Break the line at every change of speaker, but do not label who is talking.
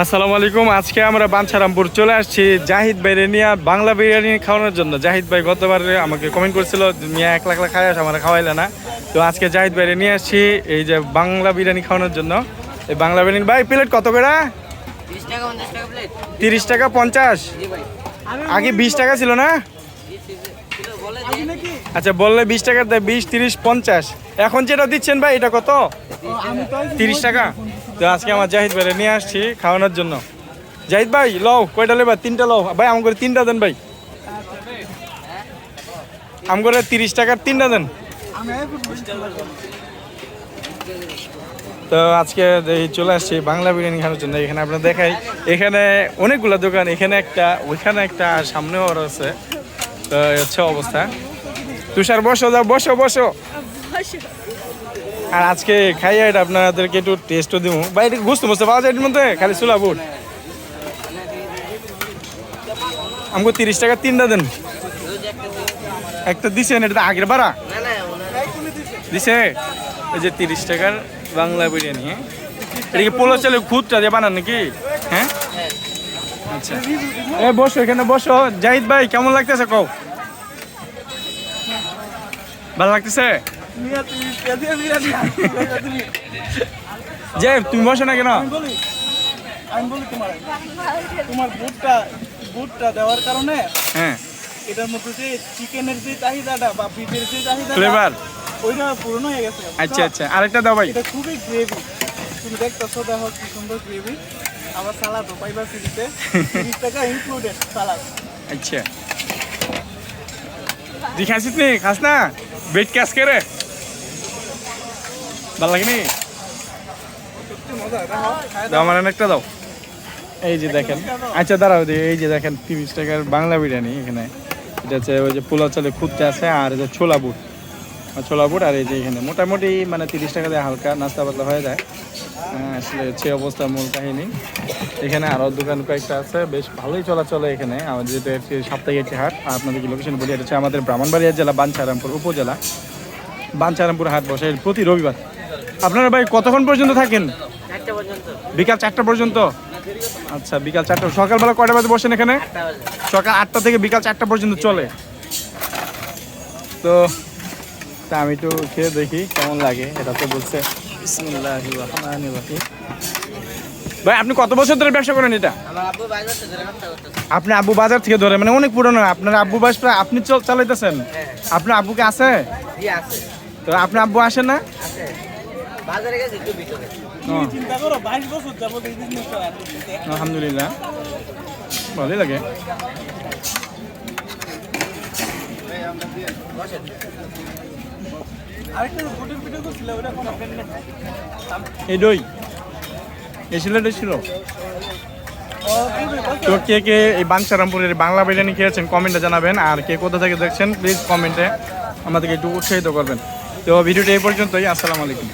আসসালামু আলাইকুম। আজকে আমরা বাঞ্ছারামপুর চলে আসছি। জাহিদ ভাইরে নিয়ে বাংলা বিরিয়ানি খাওয়ানোর জন্য। জাহিদ ভাই গতবার আমাকে কমেন্ট করছিল মিয়া এক লাখ লাখ খাই আস আমার খাওয়াইলে না। তো আজকে জাহিদ ভাইরে নিয়ে আসছি এই যে বাংলা বিরিয়ানি খাওয়ানোর জন্য। এই বাংলা বিরিয়ানি ভাই প্লেট কত করে?
টাকা প্লেট
তিরিশ টাকা পঞ্চাশ? আগে বিশ টাকা ছিল না? আচ্ছা বললে বিশ টাকার দেয় বিশ, তিরিশ, পঞ্চাশ। এখন যেটা দিচ্ছেন ভাই, এটা কত? তিরিশ টাকা। তো আজকে আমার জাহিদ ভাইরে নিয়ে আসছি খাওয়ানোর জন্য। জাহিদ ভাই, লও, কয়টা লেবা? তিনটা লও। ভাই আম করে তিনটা দেন ভাই। আম করে তিরিশ টাকার তিনটা দেন। তো আজকে এই চলে আসছি বাংলা বিরিয়ানি খাওয়ার জন্য। এখানে আপনার দেখাই, এখানে অনেকগুলো দোকান, এখানে একটা, ওইখানে একটা সামনেও আছে। তো হচ্ছে অবস্থা। তুষার বসো যাও বসো বসো। আর আজকে খাইয়া এটা আপনাদেরকে একটু টেস্টও দিব বা এটা বুঝতে বুঝতে পাওয়া যায় এটার মধ্যে? খালি চুলা বুট। আমাকে তিরিশ টাকা তিনটা দেন। একটা দিছেন এটা আগের বাড়া। দিছে? এই যে তিরিশ টাকার বাংলা বিরিয়ানি হ্যাঁ? এটা কি পোলো চালে খুদটা দিয়ে বানান নাকি? হ্যাঁ? আচ্ছা। এ বসো এখানে বসো। জাহিদ ভাই কেমন লাগতেছে কও? ভালো লাগতেছে? যে তুমি বসো না কেন?
বলি আমি বলি তোমার তোমার বুটটা বুটটা দেওয়ার কারণে
হ্যাঁ।
এটার মধ্যে যে চিকেনের যে চাহিদাটা বা যে
ফ্লেভার
ওইটা পূরণ হয়ে গেছে।
আচ্ছা আচ্ছা। আরেকটা দাও ভাই।
এটা খুবই গ্রেভি তুমি দেখতেছো দেখো কি সুন্দর গ্রেভি আবার সালাদও পাইবা ফ্রিতে তিরিশ টাকা ইনক্লুডেড সালাদ
আচ্ছা। তুই খাসিস নি? খাস না? বেট ক্যাশ করে ভালো লাগেনি দাও আমার একটা দাও। এই যে দেখেন। আচ্ছা দাঁড়াও দি, এই যে দেখেন তিরিশ টাকার বাংলা বিরিয়ানি এখানে। এটা হচ্ছে ওই যে পোলাও চালে খুঁজতে আছে আর যে ছোলা বুট। ছোলা বুট আর এই যে এখানে। মোটামুটি মানে তিরিশ টাকা দিয়ে হালকা নাস্তা পাতলা হয়ে যায়। আসলে হচ্ছে অবস্থা মূল কাহিনী। এখানে আরও দোকান কয়েকটা আছে। বেশ ভালোই চলাচলে এখানে। আমাদের যেহেতু একটি সাপ্তাহিক একটি হাট আপনাদেরকে লোকেশন বলি এটা হচ্ছে আমাদের ব্রাহ্মণবাড়িয়া জেলা বাঞ্ছারামপুর উপজেলা। বাঞ্ছারামপুর হাট বসে প্রতি রবিবার। আপনারা ভাই কতক্ষণ পর্যন্ত থাকেন? বিকাল চারটা পর্যন্ত? আচ্ছা বিকাল চারটা। সকালবেলা কয়টা বাজে বসেন এখানে? সকাল আটটা থেকে বিকাল চারটা পর্যন্ত চলে। তো তা আমি একটু খেয়ে দেখি কেমন লাগে এটা তো বলছে। ভাই আপনি কত বছর ধরে ব্যবসা করেন এটা? আপনি আব্বু বাজার থেকে ধরে মানে অনেক পুরনো আপনার আব্বু বাস আপনি চল- চালাইতেছেন?
হ্যাঁ।
আপনার আব্বুকে আছে?
আছে।
তো আপনার আব্বু আসে না?
আছে। বাজারে গেছে একটু ভিতরে
ও,
চিন্তা করো বাইশ বছর যাব এই বিজনেসটা
আলহামদুলিল্লাহ। ভালোই লাগে। এই দই। এই সিলেটে ছিল। তো। কে কে এই বাঞ্ছারামপুরের বাংলা বিরিয়ানি খেয়েছেন কমেন্টে জানাবেন। আর কে কোথা থেকে দেখছেন প্লিজ কমেন্টে আমাদেরকে একটু উৎসাহিত করবেন। তো ভিডিওটা এই পর্যন্তই আসসালামু আলাইকুম।